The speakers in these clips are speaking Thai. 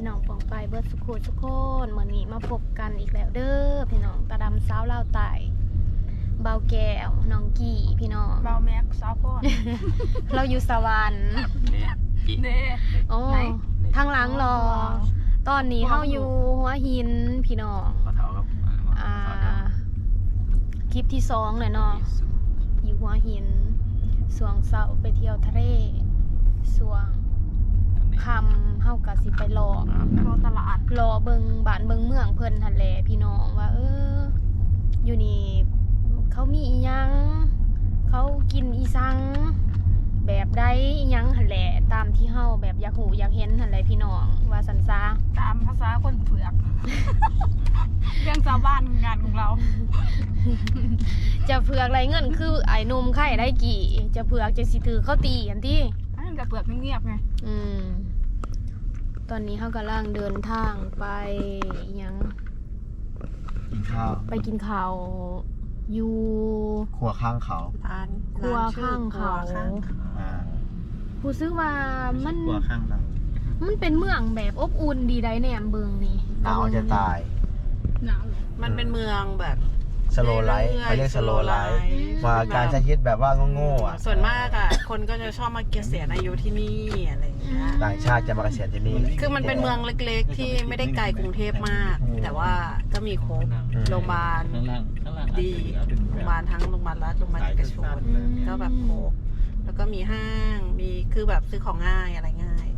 พี่น้องปองไปเบิร์ดสุขุทุกคนเมื่อนี้มาพบกันอีกแล้วเด้อพี่น้องตาดำสาวเล่าวไต่เบาแก้วน้องกี่พี่น้องเบาแม็กซาวโพดเราอยู่สวรรค์เนี่ยกี่เด้โอ้ไหนทางหลังรอ ตอนนี้เฮาอยู่หัวหินพี่น้องขอเท้าครับอ่าคลิปที่สองเลยเนาะอยู่หัวหินสวงเสาร์ไปเที่ยวทะเลสวงคำเฮากะสิไปรอรอตลาดรอเบิงบ้านเบิงเมืองเพิ่นทันแหละพี่น้องว่า เออ อยู่นี่เขามีอีหยังเขากินอีสัง แบบใดอีหยังหันแหละ ตามที่เฮาแบบอยากหูอยากเห็นหันแหละพี่น้องว่าสันซาตามภาษาคนเผือกเรื่องชาวบ้านงานของเรา จะเผือกไรเงินคือไอ้หนมไข่ได้กี่ จะเผือกจะสิถือเขาตีกันที่อันนั้นกับเผือกเงียบๆไงอืม ตอนนี้เฮากำลังเดินทางไปอิหยังกินข้าวไปกินข้าวอยู่ครัวข้างเขาร้านครัวข้างเขาอ่าผู้ซื้อว่ามันครัวข้างเรามันเป็นเมืองแบบอบอุ่นดีได้แหนมเบิงนี่หนาวจะตาย หนาวเหรอมันเป็นเมืองแบบ สโลไลท์เขาเรียกสโลไลท์มาการใช้ชีวิตแบบว่าโง่ๆอะส่วนมากอะ คนก็จะชอบมาเกษียณอายุที่นี่อะไรอย่างเงี้ยต่างชาติจะมาเกษียณที่นี่คือมันเป็นเมืองเล็กๆ ที่ไม่ได้ไกลกรุงเทพมาก แต่ว่าก็มีครบโรงพยาบาลข้างล่างข้างล่างดีโรงพยาบาลทั้งโรงพยาบาลรัฐโรงพยาบาลเอกชนก็แบบครบแล้วก็มีห้างมีคือแบบซื้อของง่ายอะไรง่าย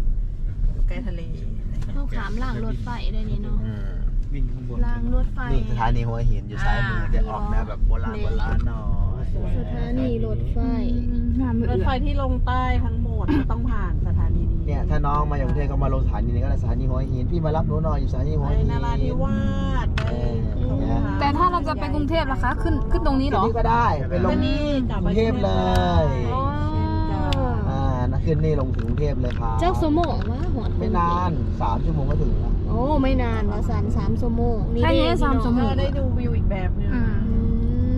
อยู่ใกล้ทะเลอะไรเงี้ยเข้าขามล่างรถไฟได้นี่เนาะอืม วิ่งข้างบนล่างรถไฟ นี่สถานีหัวหินอยู่ซ้ายมือจะออกแนวแบบโบราณโบราณหน่อยสถานีรถไฟงานมือรถไฟที่ลงใต้ทั้งหมดก็ต้องผ่านสถานีนี้เนี่ยถ้าน้องมาจากกรุงเทพก็มาลงสถานีนี้ก็ได้สถานีหัวหินพี่มารับหนูหน่อยอยู่สถานีหัวไปหินนาราธิวาสไปเออสงขลแต่ถ้าเราจะไปกรุงเทพล่ะคะ ขึ้นขึ้นตรงนี้เหรอขึ้นนี่ก็ได้ไปลงก็นี่กลับกมารุงเทพเลยอ๋ออ่านะขึ้นนี่ลงถึงกรุงเทพเลยครับเจ้าสมองวะหัวไม่นานสามชั่วโมงก็ถึงแล้ว โอ้ ไม่นานว่าสันสามสมงนี่แค่เด้นี้พี่สามน้องชั่วโมก็ได้ดูวิวอีกแบบหนึง อืม อื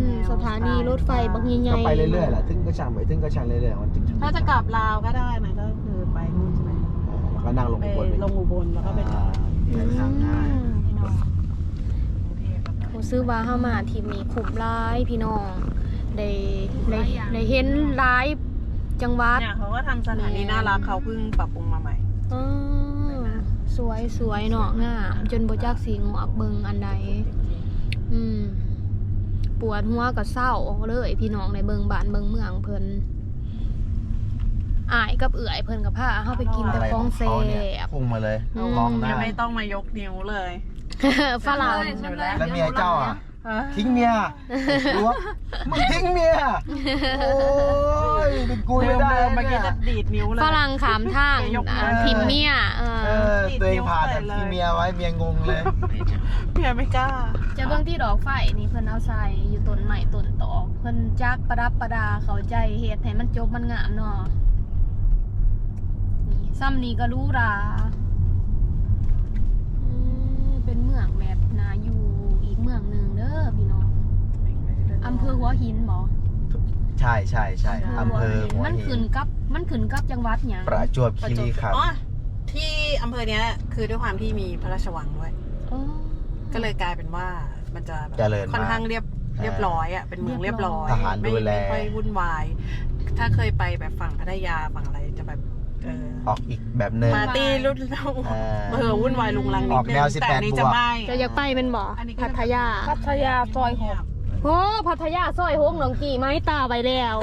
มสถานีรถไฟบางใหญ่ก็ๆไปเรื่อยๆแหละถึงก็ช่างไปถึงก็ช่างเรื่อยๆมันถึงถ้าจะกลับลาวก็ได้นะก็คือไปนู่นใช่ไหมแล้วก็นั่งลงไปบนลงอุบลแล้วก็ไปต่อเดินทางง่ายพี่น้องกรุงเทพแล้วก็ ผมซื้อว่าเข้ามาทีมนี้ขุมร้ายพี่น้องได้ได้ได้เห็นร้ายจังหวัด เนี่ยเขาก็ทำสถานีน่ารักเขาเพิ่งปรับปรุงมาใหม่อ๋อ สวยสวยเนาะงามจนบ่จักสีงอกเบิงอันใดอืม ปวดหัวก็เศร้าเลย พี่น้องในเบิงบ้านเบิงเมืองเพิ่นอายกับเอื่อยเพิ่นกับผ้าเฮาไปกินแต่อะไรขขอองงแซ่เขาเนี่ยบพุ่งมาเลยอืมมองหน้ายังไม่ต้องมายกนิ้วเลยฝรั่งแล้วเมียเจ้าอะ ทิ้งเมียรู้ว่ามึงทิ้งเมีย โอ้ยเป็นกูไม่ได้เมื่อกี้จะดีดนิ้วเลยฝรั่งขามทางยกมืออ่าทิมเมียเอเอออตัวเองผ่านแต่ทิ้งเมียไว้เมียงงเลยเพียไม่กล้า จะเบิ่งที่ดอกไฟนี่เพิ่นเอาใส่อยู่ต้นใหม่ต้นตอกเพิ่นจักประดับประดาเข้าใจเฮ็ดให้มันจบมันงามเนาะนี่ซ้ำนี่ก็รู้ราอืมเป็นเมืองแบบนาอยู่ ด้อพี่น้องอำเภอหัวหินบ่ใช่ใช่ใช่อำเภอหัวมันหิขึ้นนกับมันขึ้นกับจังหวัดหยังประจวบคีรีขันธ์อ๋อที่อำเภอเนี้ยคือด้วยความที่มีพระราชวังด้วยอ๋อก็เลยกลายเป็นว่ามันจะแบบเจริญค่อนมากข้างเรียบเรียบร้อยอะเป็นเมืองเรียบร้อยทหารไม่ดูแลไม่ค่อยวุ่นวาย ถ้าเคยไปแบบฝั่งพัทยาฝั่งอะไรจะแบบเออ ออกอีกแบบหนึ่งปาร์ตี้รุ่นเราเออเออวุ่นวายลุงลังนิอดอกนึแนวงแต่อันนี้18จะบวก ไม่ จะอยากไปเป็นบ่อันนี้ก็ พัทยาพัทยาซอยหกโอ้พัทยาซอยหงหนองกี่ไม้ตาไปแล้ว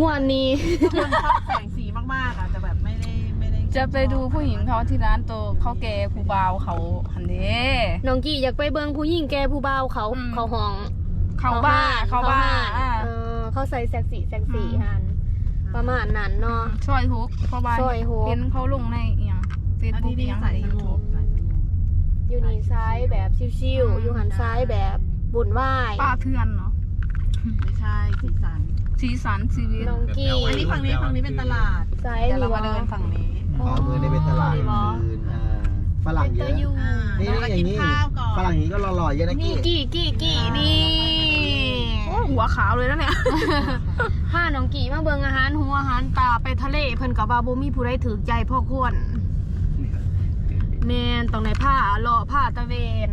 งวนนี้คนชอบแสงสีมากๆอะจะแบบไม่ได้ไม่ได้จะไปดูผู้หญิงเขาที่ร้านโตเขาแก่ผู้บ่าวเขาหันเด้น้องกี่อยากไปเบิ่งผู้หญิงแกผู้บ่าวเขาอืม เขาห้องเขาบ้าเขาบ้าห้งอ่า เออเขาใส่แซ็กซี่แซ็กซี่อืมหัน ประมาณนั้นเนาะ ซอยหกเพราะว่าซอยหก เห็นเขาลงในอหย่างเฟซอันบุ๊นี้กอนี่หย่างใส่ในสยูงทูบบใส่สงบอยู่นี่ซ้ายแบบชิวๆอยู่หันซ้ายแบบบุญไหวายป้าเทือนเนาะไม่ใช่สีสันสีสันชีวิตน้องกี่อันนี้ฝั่งนี้ฝั่งนี้เป็นตลาดซ้ายเดี๋ยวเรานี่มาเดินฝั่งนี้ขวามือนี่เป็นตลาดอ๋อ คืนอ่าฝรั่งเยตะอะยูอ่านี่เรานี่อกิย่านงนี้ ข้าวก่อนฝรั่งอย่างนี้ก็หล่อๆเยอะนะนี่กี้ กี่กี่กี่นี่โอ้ หัวขาวเลยนะเนี่ยพาน้องกี่มาเบิ่งอาหารหัวอาหารตาไปทะเลเพิ่นก็ว่าบ่มีผู้ใดถูกใจพ่อควรแมนต้องในผ้าเลาะผ้าตะเวน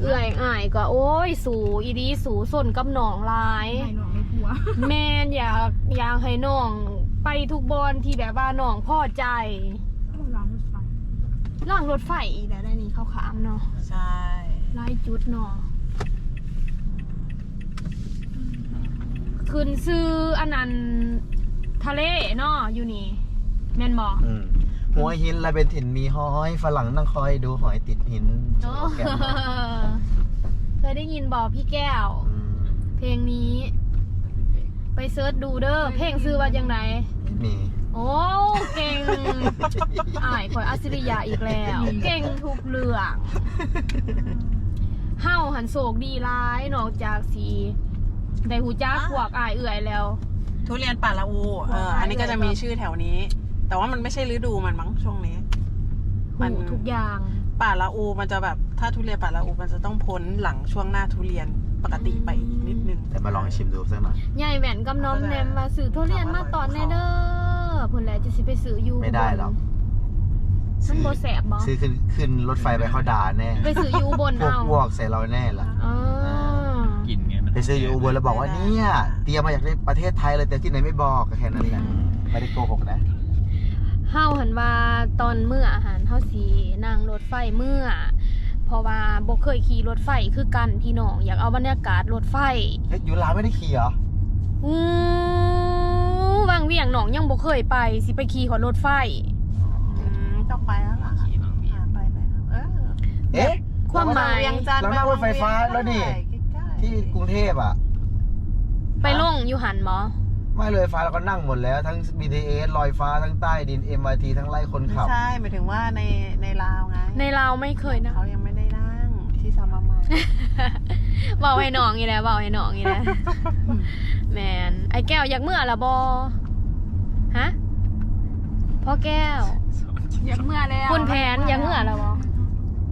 เอื่อยอ่ายก็โอ้ย สูอีดีสูส้นกับหนองหลายให้หนองไม่กลัวแมนอยากอยากให้น้องไปทุกบอนที่แบบว่าน้องพอใจล้างรถไฟล่างรถไฟอีกแล้วได้นี่เขาขามเนาะใช่ ไล่จุดเนาะ ขึ้นซื้ออันนั้นทะเลเนาะอยู่นี่แม่นบอก อืมหัวหินและเป็นถิ่นมีหอยฝรั่งนั่งคอยดูหอยติดหินโอ้แก้มน้ำเคยได้ยินบอกพี่แก้ว อืมเพลงนี้ ไปเซิร์ชดูเด้อเพลงซื้อว่าจังไงมีโอ้เก่งอ่ายข่อยอัศริยาอีกแล้ว เก่งทุกเรื่องเฮาหันโศกดีร้ายนอกจากสี ได้หูจักพวกอายเอื่อยแล้ว ทุเรียนป่าละอูเอออันนี้ก็จะมีชื่อแถวนี้ แต่ว่ามันไม่ใช่ฤดูมันมั้งช่วงนี้ มันหูทุกอย่างป่าละอูมันจะแบบถ้าทุเรียนป่าละอูมันจะต้องพ้นหลังช่วงหน้าทุเรียนปกติไปอีกนิดนึงแต่มาลองชิมดูสักหน่อยใหญ่แหวนกับน้องแนมมาสื่อทุเรียนมาตอนแน่เด้อพุ่นแหละจะสิไปซื้ออยู่ไม่ได้หรอกมันบ่แสบบ่ซื้อขึ้นขึ้นรถไฟไปเขาด่าแน่ ไปซื้ออยู่อุบนพวกเอาพวกใส่เราแน่ล่ะอ๋อกิน ไงมันไปซื้ออยู่อุบลแล้วบอกว่าเนี่ยเตรียมมาจากประเทศไทยเลยแต่ที่ไหนไม่บอกก็แค่นั้นแหละไม่ได้โกหกนะเฮาหันว่าตอนเมื่ออาหารเฮาสินั่งรถไฟเมื่อ เพราะว่าบ่เคยขี่รถไฟคือกันพี่น้องอยากเอาบรรยากาศรถไฟเอ๊ะยูราไม่ได้ขี่เหรออู้วางเวียงหนองยังบ่เคยไปสิไปขี่ขอรถไฟอืมต้องไปแล้วล่ะขี่บางเวียอ่านไปไปเออเอ๊ะความหมายเวียงจันทร์เรานั่งรถไฟฟ้าแล้วนี่ใกล้ๆ ที่กรุงเทพอะ ไปลงอยู่หันหมอไม่เลยฟ้าเราก็นั่งหมดแล้วทั้ง BTS ลอยฟ้าทั้งใต้ดิน MRT ทั้งไล่คนไม่ขับ ใช่หมายถึงว่าในในลาวไงในลาวไม่เคยนะเขายังไม่ได้นั่งที่ซามามาเบาให้น้องอีแล้วเบาให้น้องอีแล้วแมนไอ้แก้วอยากเมื่อละบอฮะพ่อแก้วอยากเมื่อแล้วคุณแผนอยากเมื่อละบอ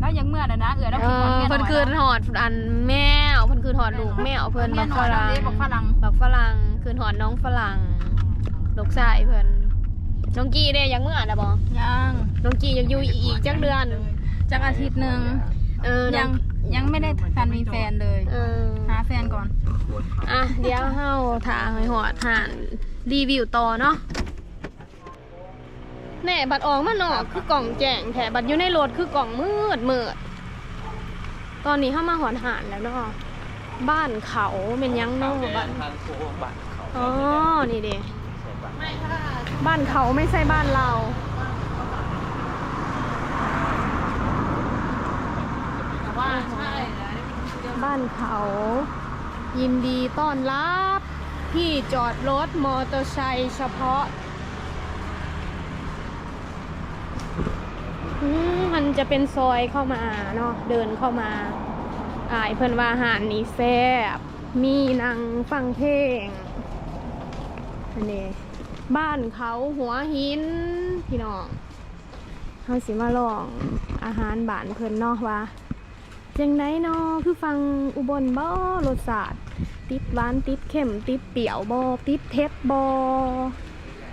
แล้วอยากเมื่อแล้วนะเอือแล้วเอคิดว่าอแม่เพิ่นคืนหอดอันแมว เพิ่นคืนหอดลูกแมวเพิ่นแม่บักนฝอนรั่งเด้บอกฝรั่งบักฝรั่งคืนหอดน้องฝรั่งลูกชายเพิ่นน้องกี้เด้อยากเมื่อละบอยังน้องกี้อยากอยู่อีกจักเดือนจากอาทิตย์หนึ่งเออน้ยัองงยังไม่ได้แฟนมีแฟนเลยเออหาแฟนก่อน อะ เดี๋ยวเฮาทางให้หอดหานรีวิวต่อเนาะแน่บัดออกมานอกคือกล่องแจ้งแถบัดอยู่ในรถคือกล่องมืดมืดตอนนี้เฮามาหอดหานแล้วเนาะ บ้านเขาเป็นหยังเนาะบ้านทางโค้งบ้านเขาอ๋อ นี่เด้ใช่บ้านบ้านเขาไม่ใช่บ้านเราว่าใช่บ้านเขา ยินดีต้อนรับที่จอดรถมอเตอร์ไซค์เฉพาะอืมมันจะเป็นซอยเข้ามาเนาะเดินเข้ามา อายเพิ่นว่าอาหารนี้แซ่บ มีนังฟังเพลงอันนี้บ้านเขาหัวหินพี่น้องเขาสิมาลองอาหารบ้านเพิ่นนาะว่าจังไดเนาะคือฟังอุบลบ่รสชาติติดหวานติดเค็มติดเปรี้ยวบ่ติดเผ็ดบ่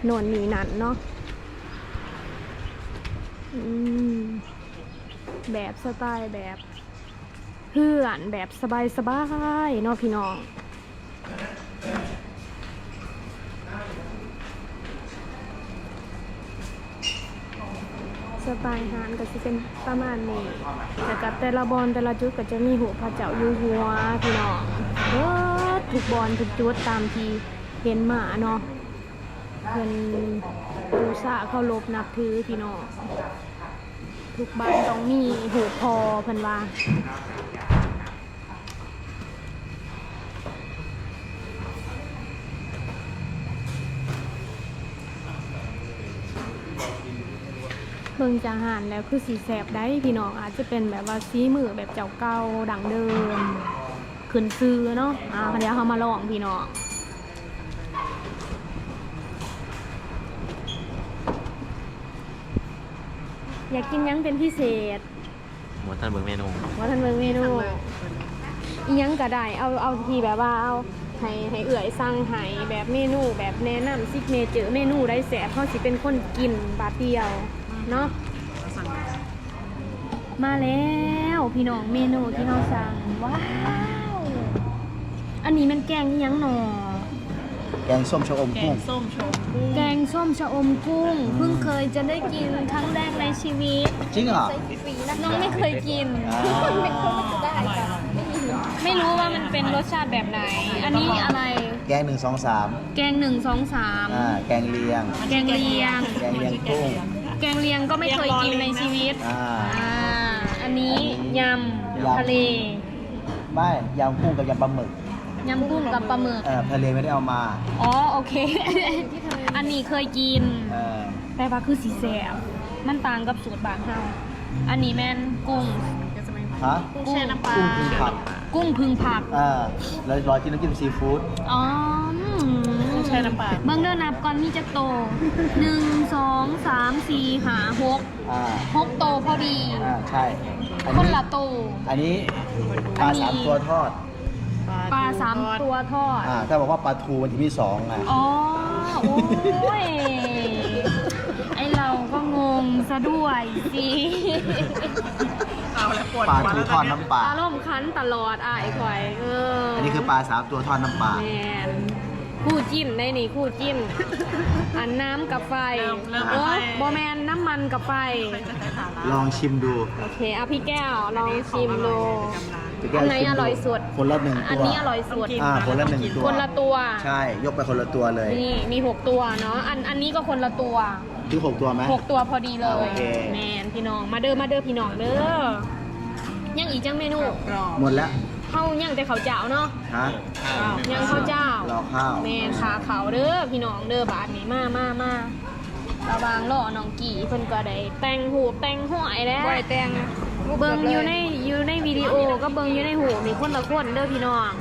โนนนี่นั่นเนาะแบบสไตล์แบบ เพื่อนแบบสบายๆเนาะพี่น้องสไตล์ฮานก็จะเป็นประมาณนี้แต่กับแต่ละบอลแต่ละจุดก็จะมีหัวพระเจ้าอยู่หัวพี่น้องเบิดทุกบอลทุกจุดตามที่เห็นมาเนาะเพิ่นบูชาเคารพนับถือพี่น้องทุกบ้านต้องมีหูพอพิ่นว่า บิ่งจากอาหารแล้วคือสีแสบได้พี่น้องอาจจะเป็นแบบว่าซีมือแบบเจ้าเก่าดังเดิมขึ้นซื้อเนาะอ่าเดี๋ยวเขามาลองพี่น้องอยากกินหยังเป็นพิเศษหมดท่านเบิ่งเมนูว่าท่านเบิ่งเมนูอีหยังก็ได้เอาเอาทีแบบว่าเอาให้ให้เอื่อยสั่งให้แบบเมนูแบบแนะนำซิกเนเจอร์เมนูได้แสบเขาสิเป็นคนกินบาทเดียว เนาะมาแล้วพี่น้องเมนูที่เราสั่งว้าวอันนี้มันแกงอิหยังหนอแกงส้มชะอมแกกุ้งงส้มโชมกุ้งแกงส้มชะอมกุ้ง เพิ่งเคยจะได้กินครั้งแรกในชีวิต จริงเหรอ น้องไม่เคยกิน อ่าไม่รู้ว่ามันเป็นรสชาติแบบไหน อันนี้อะไรแกงหนึ่งสองสามแกงหนึ่งสองสามอ่าแกงเลียง แกงเลียง แกงเลียงกุ้ง แกงเลียงก็ไม่เคยกินในชีวิต อ่า อ่า อันนี้ยยำำทะเล ไม่ยำกุ้งกับยำปลาหมึกยำกุ้งกับปลาหมึก เออทะเลไม่ได้เอามาอ๋อ โอเค อันนี้เคยกิน เออแต่ว่าคือสีแสบมันต่างกับสูตรบางเฮาอันนี้แม่นกุ้ง ฮะกุ้งแช่น้ำปลากุ้งพึ่งผักกุ้งพึงผักอ่าแล้วรอกินน้ำจิ้มซีฟู้ดอ๋อกุ้งแช่น้ำปลาเบิ้งเดินนับก่อนมีจักโตหนึ่งสองสามสี่หาหกอ่าหกโตพอดี อ่าใช่อันคนนี้ละโต อันนี้ปลาสามตัวทอดปลาสามตัวทอด อ่าถ้าบอกว่าปลาทูมันจะมีสองอะอ๋อ โอ้ย ไอเราก็งงซะด้วยสิเอาแล้วปวดปลาหัวทูแล้วทอดน้ำปลาอารมณ์คันตลอดอะไอ้ควายเอออัอันนี้คือปลาสามตัวทอดน้ำปลา แมน คู่จิ้นได้นี่คู่จิ้น อันน้ำกับไฟเริ่มเริ่มโอ้ไม่บอแมนน้ำมันกับไฟจะใช้สาระลองชิมดูโอเคเอาพี่แก้วลองชิมดูพี่แก้วอันไหนชิมอร่อยสุด คนละหนึ่งอันตัวนี้อร่อยสุด อ่าคนละหนึ่งตัวคนละตัว ใช่ยกไปคนละตัวเลย นี่มีหกตัวเนาะ อันอันนี้ก็คนละตัวคือหกตัวไหม หกตัวพอดีเลโอย เค แมนพี่น้อง มาเด้อมาเด้อพี่น้องเด้อยังอีกจังเมนู กรอบหมดแล้ว เข้ายังแต่เขาวเจ้าเนาะฮะยังข้าวเจ้ารอข้าวแมนขาเขาเด้อพี่น้องเด้อบาทนี้มามามาระวางล่อน้องกี่เพิ่นก็ได้แต่งหูปแต่งหัวไอ้แล้วไว้แตงเบิ่งอยู่ในอยู่ในวิดีโอก็เบิ่งอยู่ในหูปมีคนละคนเด้อพี่น้อง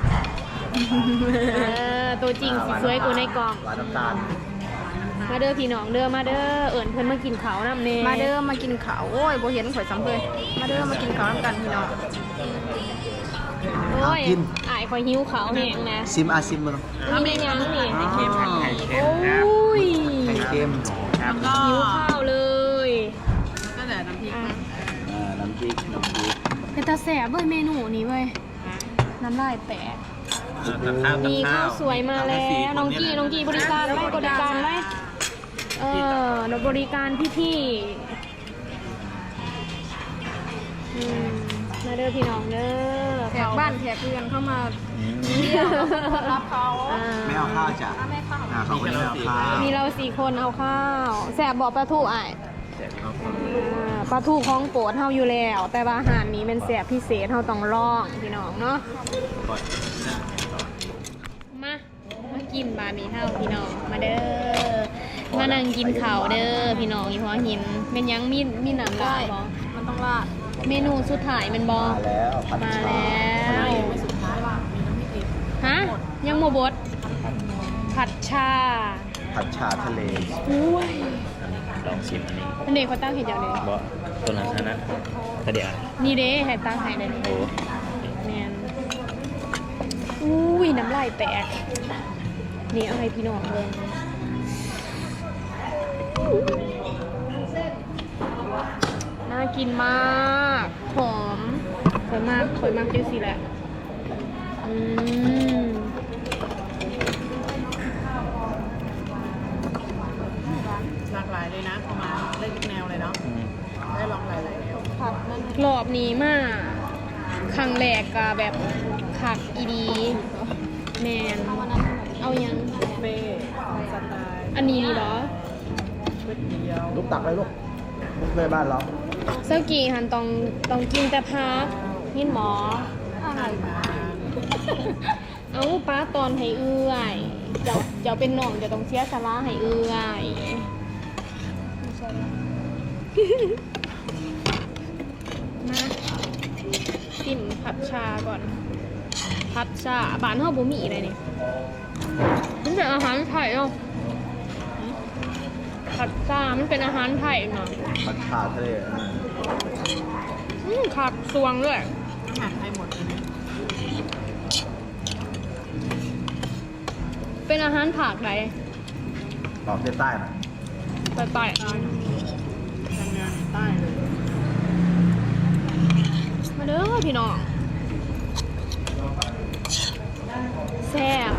เออตัวจริงสิสวยกว่าในกล่องหวานน้ำตาลมาเด้อพี่น้องเด้อมาเด้อเอิญเพิ่นมากินข้าวนำเน่มาเด้อมากินข้าวโอ้ยบ่เห็นข่อยซ้ำเลยมาเด้อมากินข้าวน้ำกันพี่น้อง โอ้ยกิน อายคอยหิวข้าวแห้งนะซิมอาซิมมึงนี่เป็นหยังนี่ไข่เค็มโอ้ยไข่เค็มแล้วก็หิวข้าวเลยก็แต่น้ำพริกนะอ่าน้ำพริกน้ำพริกเป็นตาแสบเว้ยเมนูนี้เว้ยน้ำลายแตกกับข้าวกับมีข้าข้าววสวยมาแล้วน้องกี้น้องกี้บริการไหมบริการไหมเออเราบริการพี่ๆอืมมาเด้อพี่น้องเด้อ แขกบ้านแขกเรือนเข้ามาอืมรับเขาอ่าไม่เอาข้าวจ้ะไม่เข้าอ่าเขาคนนี้ไม่เอาข้าวมีเราสี่คนเอาข้าวแสบบอกปลาทูอะแจกข้าวคนอ่าปลาทูของโปรดเฮาอยู่แล้ว แต่ว่าอาหารนี้เป็นแสบพิเศษเฮาต้องลองพี่น้องเนาะก่อนนะมามากินบาร์นี้เฮาพี่น้องมาเด้อมานั่งกินข้าวเด้อพี่น้องอยู่หัวหินเป็นหยังมีมีน้ำลายบ่มันต้องราด เมนูสุดท้ายแมันบ่มาแล้วผัดมาชาแล้วไม่สุดท้ายว่ามีน้ำพริกอีกฮะยังโมบดผัดชาผัดชาทะเลอุ้ยลองชิมอันนี้อันนี้เขาตั้งเห็นอย่างเลยบ่ตัวนั้นนะถ้าเดี๋ยวนี่เด้ให้ตั้งให้เลยโอ้แมนอุ้ยน้ำลายแตกนี่เอาให้พี่น้องเลยน่า กินมากหอมสวยมากสวยมากจังสิแหละอืมหลากหลายเลยนะเข้ามาเล่นทุกแนวเลยเนาะอืมได้ลองหลายๆแนวรอบนี้มากครั้งแรกก็แบบคักอีดีแมนเอายังเป้สไตล์อันนี้นี่เหรอก๋วยเตี๋ยวลูกตักเลยลูกลูก เลยบ้านเราเซากีหันต้องต้องกินแต่พักยินหมออะไรเอาป้าตอนให้เอื้อยเจ้าเจ้าเป็นน้องจะต้องเสียสาระให้เอื้อยมาจิ้มผัดชาก่อน ผัดชาบ้านเฮาบ่มีอะไรนี่มันเป็นอาหารไทยเนาะ ผัดชามันเป็นอาหารไทยเนาะผัดชาทะเลอืมอืมขับสวงด้วย อาหารไทยหมดเลยนะเป็นอาหารผักใดตอบใต้ๆหน่อยใต้ใต้ทำงานใต้เลยพี่น้องแซ่บ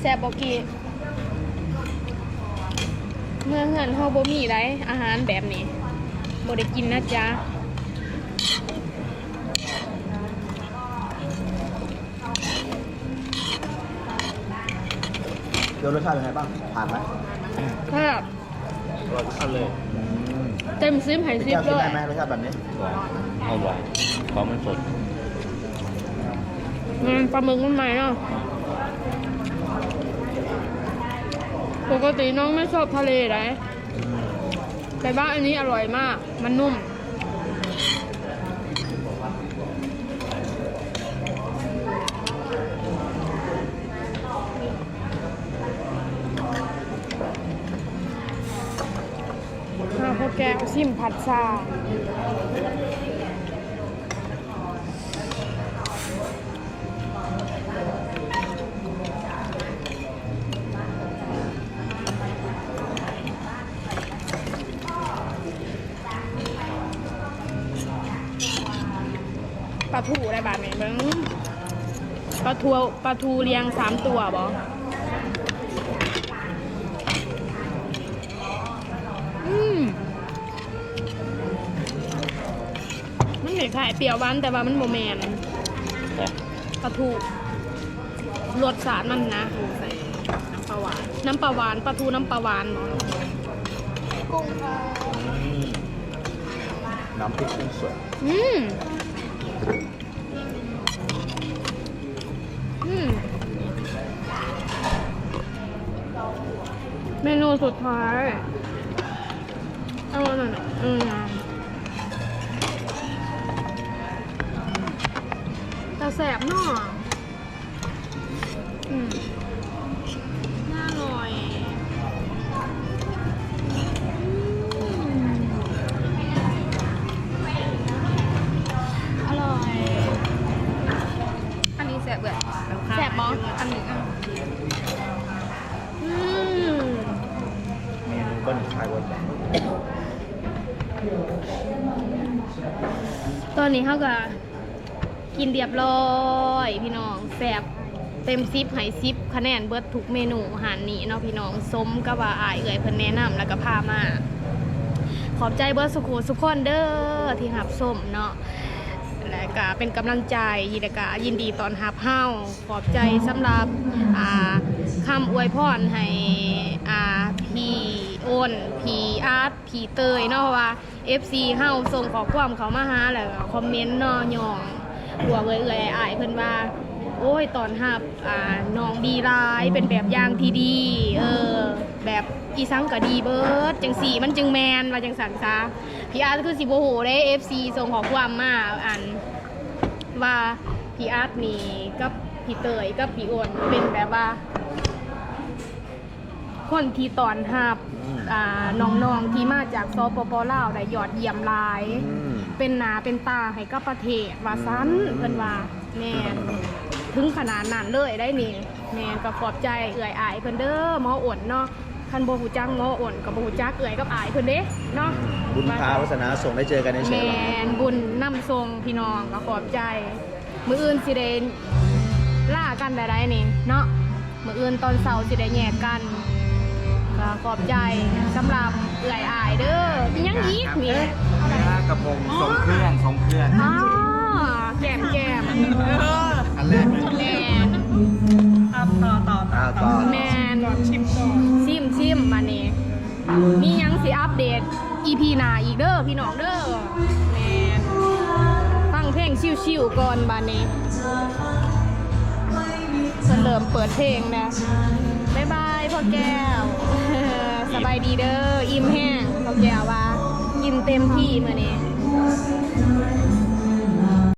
แซ่บบอกกี้ เมื่อเฮือนเฮาบ่มีไรอาหารแบบนี้บ่ได้กินนะจ๊ะเดี๋ยวรสชาติเป็นไงบ้างผ่านไหมครับอร่อยทุกอันเลยเต็มซิมให้พี่ซิแก้มวเลกินยได้ไหมรสชาติแบบนี้หวานเอาหวานเพราะมันสดงานปลาหมึกมันใหม่เนาะ ปกติน้องไม่ชอบทะเลไรแต่ว่าอันนี้อร่อยมาก มันนุ่ม ข้าวพวกแกวซิมผัดซา ลาทูเรียงสามตัวบออืมมันเหมือนไข่เปรี้ยวหวานแต่ว่ามันโมแมนแต่ปลาทูรสชาติมันนะใส่น้ำปลาหวานน้ำปลาหวานปลาทูน้ำปลาหวานบอน้ำพริกกุ้งสดอืม สุดท้ายเอาหน่อยๆอืมแต่แสบเนาะ นเรียบร้อยพี่น้องแสบเต็มซิปให้ซิปคะแนนเบิดทุกเมนูอาหารนี้เนาะพี่น้องสมกับว่าอายเอ่ยเพิ่นแนะนำแล้วก็พามาขอบใจเบิร์ดสุขุสุขคนเด้อที่หับส้มเนาะและก็เป็นกำลังใจยินดีกะยินดีตอนหับเฮาขอบใจสำหรับอ่าคำอวยพรให้อ่าพี่โอนพี่อาร์ตพี่เตยเนาะว่า FC เฮาส่งขอความเขามาหาแล้วคอมเมนต์เนาะยอง หัวเอ่ยเอ่ยอายเพิ่นว่า โอ้ยตอนหับอ่าน้องดีร้ายเป็นแบบอย่างที่ดี เออ แบบอีสังก็ดีเบิร์ดจังสีมันจึงแมนว่าจังสันซะพี่อาร์ตคือสิบโอโหได้ FC ส่งขอความมาอันว่าพี่อาร์ตนี่กับพี่เตยกับพี่อ้วนเป็นแบบว่า คนที่ตอนหับอ่าน้องๆที่มาจากสปปลาวได้ยอดเยี่ยมหลายเป็นหนาเป็นตาให้กับประเทศว่าซันเพิ่นว่าแม่นถึงขนาดนั้นเลยได้นี่แม่นก็ขอบใจเอื่อยอายเพิ่นเด้อหมออ่นเนาะคันบ่ฮู้จักหมออ่นก็บ่ฮู้จักเอื่อยกับอายเพิ่นเด้เนาะ บุญพาวัฒนาส่งได้เจอกันในเชแมลล์นบุญนำทรงพี่น้องก็ขอบใจ มื้ออื่นสิได้ล่ากันได้ไดนี่เนาะมื้ออื่นตอนเช้าสิได้แยกกันก็ ขอบใจสำหรับเอื่อยอายเด้อมียังอีกนี่กระพงทรงเครื่องทรงเครื่องอ๋อแกมแกมอันแรกเลยแมนต่อต่อต่อต่อแมนชิมก่อนซิมซิมมานี่มียังสิอัปเดต EP หน้าอีกเด้อพี่น้องเด้อแมนฟังเพลงชิวๆก่อนบานนี้เพิ่นเริ่มเปิดเพลงนะ พ่อแก้วสบายดีเด้ออิ่มแห้งพ่อแก้วว่ากินเต็มที่มื้อนี้